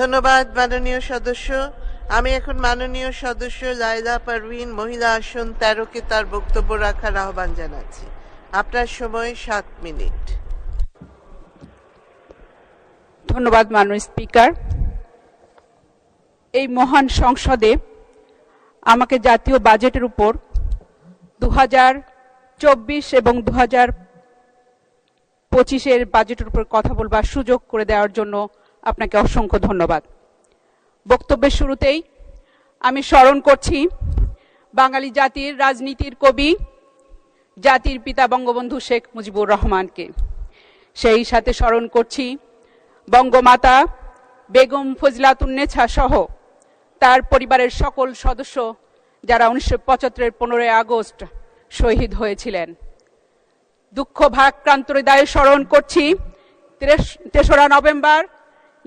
ধন্যবাদ, মাননীয় সদস্য। আমি এখন মাননীয় সদস্য লায়লা পারভিন, মহিলা আসন তেরোকে তার বক্তব্য রাখার আহ্বান জানাচ্ছি। আপনার সময় সাত মিনিট। ধন্যবাদ, মাননীয় স্পিকার। এই মহান সংসদে আমাকে জাতীয় বাজেটের উপর দু চব্বিশ এবং দু হাজার পঁচিশের বাজেটের উপর কথা বলবার সুযোগ করে দেওয়ার জন্য আপনাকে অসংখ্য ধন্যবাদ। বক্তব্যের শুরুতেই আমি স্মরণ করছি, বাঙালি জাতির রাজনীতির কবি, জাতির পিতা বঙ্গবন্ধু শেখ মুজিবুর রহমানকে। সেই সাথে স্মরণ করছি, বঙ্গমাতা বেগম ফজলাতুন্নেছা সহ তার পরিবারের সকল সদস্য যারা উনিশশো পঁচাত্তরের পনেরোই আগস্ট শহীদ হয়েছিলেন। দুঃখ ভারাক্রান্ত হৃদয়ে স্মরণ করছি তেসরা নভেম্বর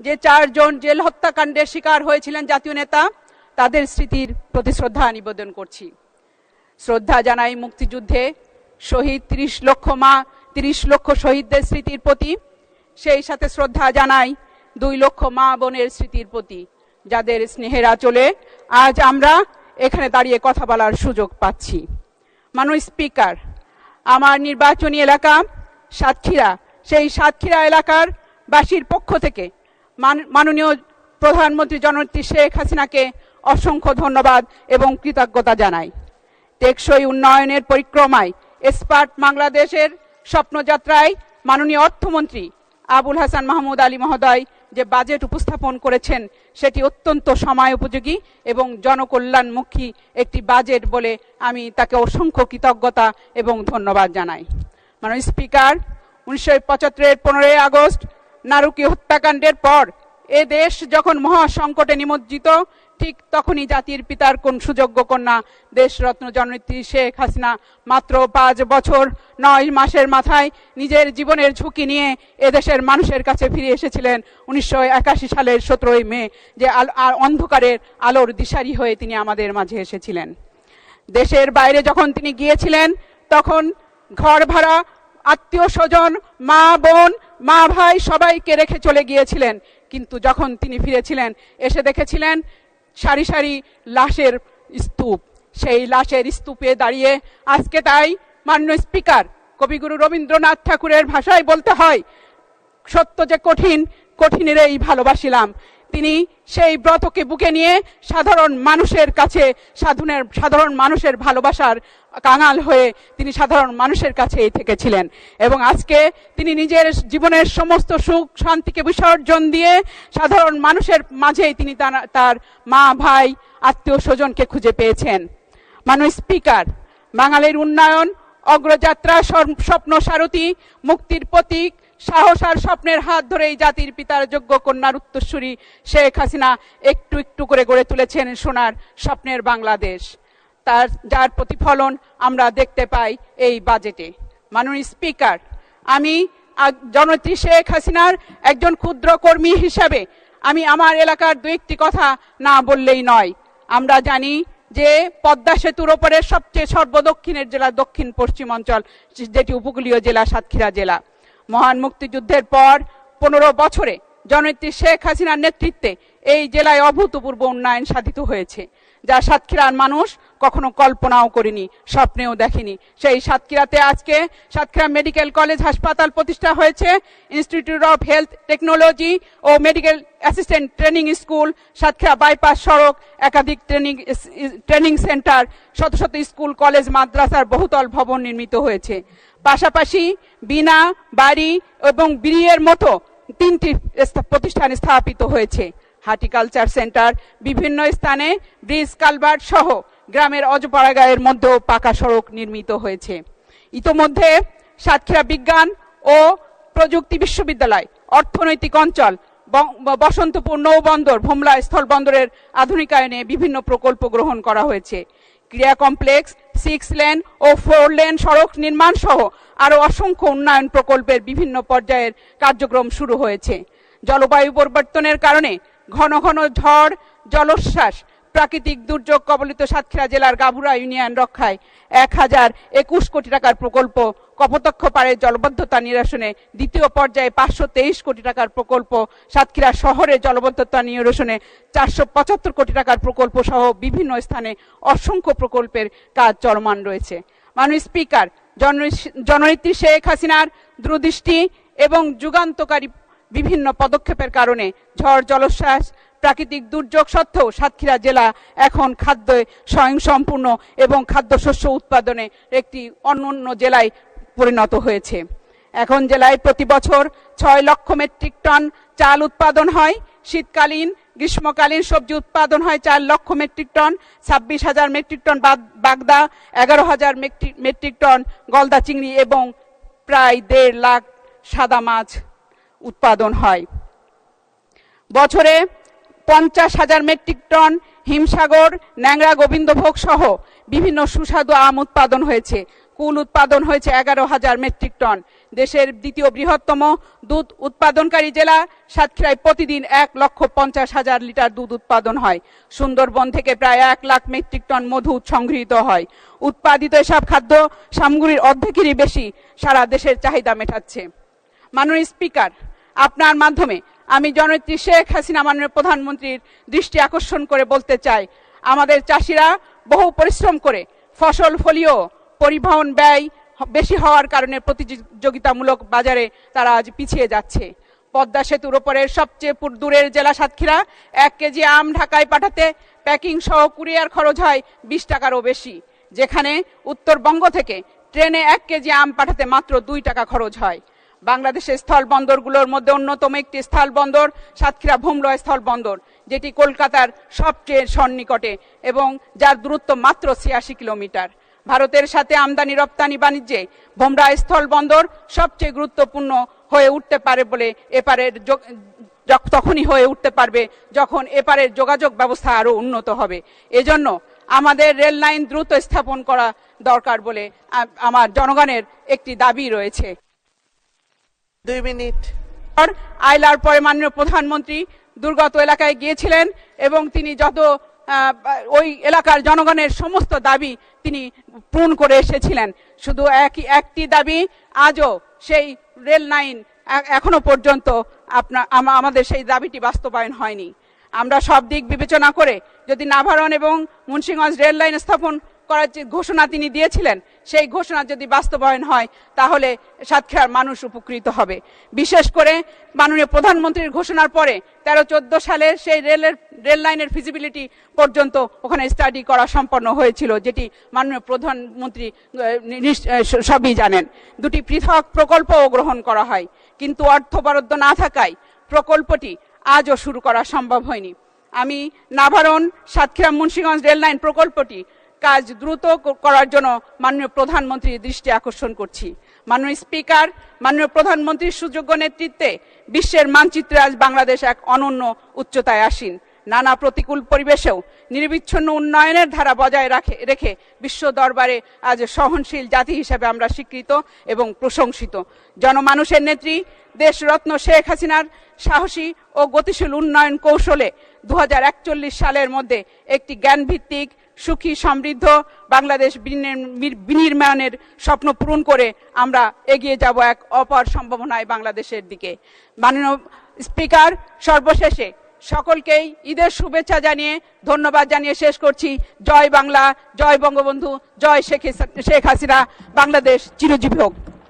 যে চারজন জেল হত্যাকাণ্ডের শিকার হয়েছিলেন জাতীয় নেতা, তাদের স্মৃতির প্রতি শ্রদ্ধা নিবেদন করছি। শ্রদ্ধা জানাই মুক্তিযুদ্ধে শহীদ তিরিশ লক্ষ মা, তিরিশ লক্ষ শহীদদের স্মৃতির প্রতি। সেই সাথে শ্রদ্ধা জানাই দুই লক্ষ মা বোনের স্মৃতির প্রতি, যাদের স্নেহের আচলে আজ আমরা এখানে দাঁড়িয়ে কথা বলার সুযোগ পাচ্ছি। মাননীয় স্পিকার, আমার নির্বাচনী এলাকা সাতক্ষীরা, সেই সাতক্ষীরা এলাকার বাসীর পক্ষ থেকে মাননীয় প্রধানমন্ত্রী জননেত্রী শেখ হাসিনাকে অসংখ্য ধন্যবাদ এবং কৃতজ্ঞতা জানাই। টেকসই উন্নয়নের পরিক্রমায় এক্সপার্ট বাংলাদেশের স্বপ্নযাত্রায় মাননীয় অর্থমন্ত্রী আবুল হাসান মাহমুদ আলী মহোদয় যে বাজেট উপস্থাপন করেছেন, সেটি অত্যন্ত সময় উপযোগী এবং জনকল্যাণমুখী একটি বাজেট বলে আমি তাকে অসংখ্য কৃতজ্ঞতা এবং ধন্যবাদ জানাই। মাননীয় স্পিকার, উনিশশো পঁচাত্তরের পনেরোই আগস্ট নারুকি হত্যাকাণ্ডের পর এ দেশ যখন মহা সংকটে নিমজ্জিত, ঠিক তখনই জাতির পিতার কোন সুযোগ্য কন্যা দেশরত্ন জননেত্রী শেখ হাসিনা মাত্র পাঁচ বছর, নয় মাসের মাথায় নিজের জীবনের ঝুঁকি নিয়ে এদেশের মানুষের কাছে ফিরে এসেছিলেন উনিশশো একাশি সালের সতেরোই মে, যে অন্ধকারের আলোর দিশারি হয়ে তিনি আমাদের মাঝে এসেছিলেন। দেশের বাইরে যখন তিনি গিয়েছিলেন, তখন ঘর ভাড়া, আত্মীয় স্বজন, মা, বোন মা ভাই সবাইকে রেখে চলে গিয়েছিলেন। কিন্তু যখন তিনি ফিরেছিলেন, এসে দেখেছিলেন সারি সারি লাশের স্তূপ। সেই লাশের স্তূপে দাঁড়িয়ে আজকে তাই মান্য স্পিকার কবিগুরু রবীন্দ্রনাথ ঠাকুরের ভাষায় বলতে হয়, সত্য যে কঠিন কঠিনের এই ভালোবাসিলাম। তিনি সেই ব্রতকে বুকে নিয়ে সাধারণ মানুষের কাছে, সাধুনের, সাধারণ মানুষের ভালোবাসার কাঙাল হয়ে তিনি সাধারণ মানুষের কাছেই থেকেছিলেন। এবং আজকে তিনি নিজের জীবনের সমস্ত সুখ, শান্তিকে বিসর্জন দিয়ে সাধারণ মানুষের মাঝেই তিনি তার- মা, ভাই, আত্মীয় স্বজনকে খুঁজে পেয়েছেন। মাননীয় স্পিকার, বাঙালির উন্নয়ন, অগ্রযাত্রা স্বপ্ন, সারথী, মুক্তির প্রতীক সাহস আর স্বপ্নের হাত ধরেই জাতির পিতার যোগ্য কন্যার উত্তরসূরি শেখ হাসিনা একটু একটু করে গড়ে তুলেছেন সোনার স্বপ্নের বাংলাদেশ। তার, যার প্রতিফলন আমরা দেখতে পাই এই বাজেটে। মাননীয় স্পিকার, আমি জননেত্রী শেখ হাসিনার একজন ক্ষুদ্র কর্মী হিসাবে আমি আমার এলাকার দু একটি কথা না বললেই নয়। আমরা জানি যে পদ্মা সেতুর ওপরে সবচেয়ে সর্বদক্ষিণের জেলা দক্ষিণ পশ্চিম অঞ্চল, যেটি উপকূলীয় জেলা সাতক্ষীরা জেলা। মহান মুক্তিযুদ্ধের পর পনেরো বছরে জননেত্রী শেখ হাসিনার নেতৃত্বে এই জেলায় অভূতপূর্ব উন্নয়ন সাধিত হয়েছে। যা সাতক্ষীরার মানুষ কখনো কল্পনাও করেনি, স্বপ্নেও দেখেনি। সেই সাতক্ষীরাতে আজকে সাতক্ষীরা মেডিকেল কলেজ হাসপাতাল প্রতিষ্ঠা হয়েছে। Institute of health technology O medical assistant training school, Satkhira bypass সড়ক, একাধিক ট্রেনিং ট্রেনিং সেন্টার, শত শত স্কুল, কলেজ, মাদ্রাসার বহুতল ভবন নির্মিত হয়েছে। পাশাপাশি বিনা বাড়ি এবং বিড়িয়ের মতো তিনটি প্রতিষ্ঠান স্থাপিত হয়েছে। হার্টিকালচার সেন্টার বিভিন্ন স্থানে ব্রিজ কালভার্ট সহ গ্রামের অজপাড়াগাঁয়ের মধ্যেও পাকা সড়ক নির্মিত হয়েছে। ইতোমধ্যে সাতক্ষীরা বিজ্ঞান ও প্রযুক্তি বিশ্ববিদ্যালয়, অর্থনৈতিক অঞ্চল বসন্তপুর নৌবন্দর, ভোমলা স্থলবন্দরের আধুনিকায়নে বিভিন্ন প্রকল্প গ্রহণ করা হয়েছে। ক্রিয়া কমপ্লেক্স সিক্স লেন ও ফোর লেন সড়ক নির্মাণ সহ আরও অসংখ্য উন্নয়ন প্রকল্পের বিভিন্ন পর্যায়ের কার্যক্রম শুরু হয়েছে। জলবায়ু পরিবর্তনের কারণে ঘন ঘন ঝড়, জলোচ্ছ্বাস প্রাকৃতিক দুর্যোগ কবলিত সাতক্ষীরা জেলার গাভুরা ইউনিয়ন রক্ষায় এক হাজার একুশ কোটি টাকার প্রকল্প। কপোতক্ষ পাড়ে জলবদ্ধতা নিরসনে দ্বিতীয় পর্যায়ে পাঁচশো তেইশ কোটি টাকার প্রকল্প। সাতক্ষীরা শহরে জলবদ্ধতা নিরসনে চারশো পঁচাত্তর কোটি টাকার প্রকল্প সহ বিভিন্ন স্থানে অসংখ্য প্রকল্পের কাজ চলমান রয়েছে। মাননীয় স্পিকার জন- জননেত্রী শেখ হাসিনার দূরদৃষ্টি এবং যুগান্তকারী বিভিন্ন পদক্ষেপের কারণে ঝড় জলোচ্ছ্বাস প্রাকৃতিক দুর্যোগ সত্ত্বেও সাতক্ষীরা জেলা এখন খাদ্য স্বয়ংসম্পূর্ণ এবং খাদ্যশস্য উৎপাদনে একটি অন্যান্য জেলায় পরিণত হয়েছে। এখন জেলায় প্রতি বছর ছয় লক্ষ মেট্রিক টন চাল উৎপাদন হয়। শীতকালীন, গ্রীষ্মকালীন সবজি উৎপাদন হয় চার লক্ষ মেট্রিক টন, ছাব্বিশ হাজার মেট্রিক টন বাগদা, এগারো হাজার মেট্রিক টন গলদা চিংড়ি এবং প্রায় দেড় লাখ সাদা মাছ উৎপাদন হয়। বছরে পঞ্চাশ হাজার মেট্রিক টন হিমসাগর, ন্যাংরা গোবিন্দভোগ সহ বিভিন্ন সুস্বাদু আম উৎপাদন হয়েছে। কুল উৎপাদন হয়েছে এগারো হাজার মেট্রিক টন। দেশের দ্বিতীয় বৃহত্তম দুধ উৎপাদনকারী জেলা, সাতক্ষীরায় প্রতিদিন এক লক্ষ পঞ্চাশ হাজার লিটার দুধ উৎপাদন হয়। সুন্দরবন থেকে প্রায় এক লাখ মেট্রিক টন মধু সংগৃহীত হয়। উৎপাদিত এসব খাদ্য সামগ্রীর অর্ধেকেরই বেশি সারা দেশের চাহিদা মেটাচ্ছে। মাননীয় স্পিকার, আপনার মাধ্যমে আমি জননেত্রী শেখ হাসিনা মাননীয় প্রধানমন্ত্রীর দৃষ্টি আকর্ষণ করে বলতে চাই, আমাদের চাষিরা বহু পরিশ্রম করে ফসল, ফলিও, পরিবহন ব্যয় বেশি হওয়ার কারণে প্রতিযোগিতামূলক বাজারে তারা আজ পিছিয়ে যাচ্ছে। পদ্মা সেতুর ওপরের সবচেয়ে দূরের জেলা সাতক্ষীরা, এক কেজি আম ঢাকায় পাঠাতে প্যাকিং সহ কুরিয়ার খরচ হয় বিশ টাকারও বেশি, যেখানে উত্তরবঙ্গ থেকে ট্রেনে এক কেজি আম পাঠাতে মাত্র দুই টাকা খরচ হয়। বাংলাদেশের স্থল বন্দরগুলোর মধ্যে অন্যতম একটি স্থল বন্দর সাতক্ষীরা ভুমলয় স্থল বন্দর যেটি কলকাতার সবচেয়ে সন্নিকটে এবং যার দূরত্ব মাত্র ছিয়াশি কিলোমিটার। ভারতের সাথে আমদানি রপ্তানি বাণিজ্যে ভোমরা স্থল বন্দর সবচেয়ে গুরুত্বপূর্ণ হয়ে উঠতে পারে বলে এপারের তখনই হয়ে উঠতে পারবে যখন এপারের যোগাযোগ ব্যবস্থা আরও উন্নত হবে। এজন্য আমাদের রেল লাইন দ্রুত স্থাপন করা দরকার বলে আমার জনগণের একটি দাবি রয়েছে। দুই মিনিট। পর আইলার পরে মাননীয় প্রধানমন্ত্রী দুর্গত এলাকায় গিয়েছিলেন এবং তিনি যত ওই এলাকার জনগণের সমস্ত দাবি তিনি পূরণ করে এসেছিলেন। শুধু একই, একটি দাবি, আজও সেই রেল লাইন এখনও পর্যন্ত আপনার আমাদের সেই দাবিটি বাস্তবায়ন হয়নি। আমরা সব দিক বিবেচনা করে যদি নাভারণ এবং মুন্সিগঞ্জ রেল লাইন স্থাপন করার যে ঘোষণা তিনি দিয়েছিলেন সেই ঘোষণা যদি বাস্তবায়ন হয়, তাহলে সাতক্ষীরার মানুষ উপকৃত হবে। বিশেষ করে মাননীয় প্রধানমন্ত্রীর ঘোষণার পরে তেরো চোদ্দ সালের সেই রেলের, রেল লাইনের ফিজিবিলিটি পর্যন্ত ওখানে স্টাডি করা সম্পন্ন হয়েছিল, যেটি মাননীয় প্রধানমন্ত্রী সবই জানেন। দুটি পৃথক প্রকল্পও গ্রহণ করা হয়, কিন্তু অর্থ বরাদ্দ না থাকায় প্রকল্পটি আজও শুরু করা সম্ভব হয়নি। আমি নাভারণ সাতক্ষীরা মুন্সিগঞ্জ রেল লাইন প্রকল্পটি কাজ দ্রুত করার জন্য মাননীয় প্রধানমন্ত্রীর দৃষ্টি আকর্ষণ করছি। মাননীয় স্পিকার, মাননীয় প্রধানমন্ত্রীর সুযোগ্য নেতৃত্বে বিশ্বের মানচিত্রে আজ বাংলাদেশ এক অনন্য উচ্চতায় আসীন। নানা প্রতিকূল পরিবেশেও নিরবিচ্ছিন্ন উন্নয়নের ধারা বজায় রাখে রেখে বিশ্ব দরবারে আজ সহনশীল জাতি হিসেবে আমরা স্বীকৃত এবং প্রশংসিত। জনমানুষের নেত্রী দেশরত্ন শেখ হাসিনার সাহসী ও গতিশীল উন্নয়ন কৌশলে দু হাজার একচল্লিশ সালের মধ্যে একটি জ্ঞানভিত্তিক সুখী, সমৃদ্ধ বাংলাদেশ বিনির্মাণের স্বপ্ন পূরণ করে আমরা এগিয়ে যাব এক অপার সম্ভাবনায় বাংলাদেশের দিকে। মাননীয় স্পিকার, সর্বশেষে সকলকেই ঈদের শুভেচ্ছা জানিয়ে ধন্যবাদ জানিয়ে শেষ করছি। জয় বাংলা, জয় বঙ্গবন্ধু, জয় শেখ শেখ হাসিনা। বাংলাদেশ চিরজীবী হোক।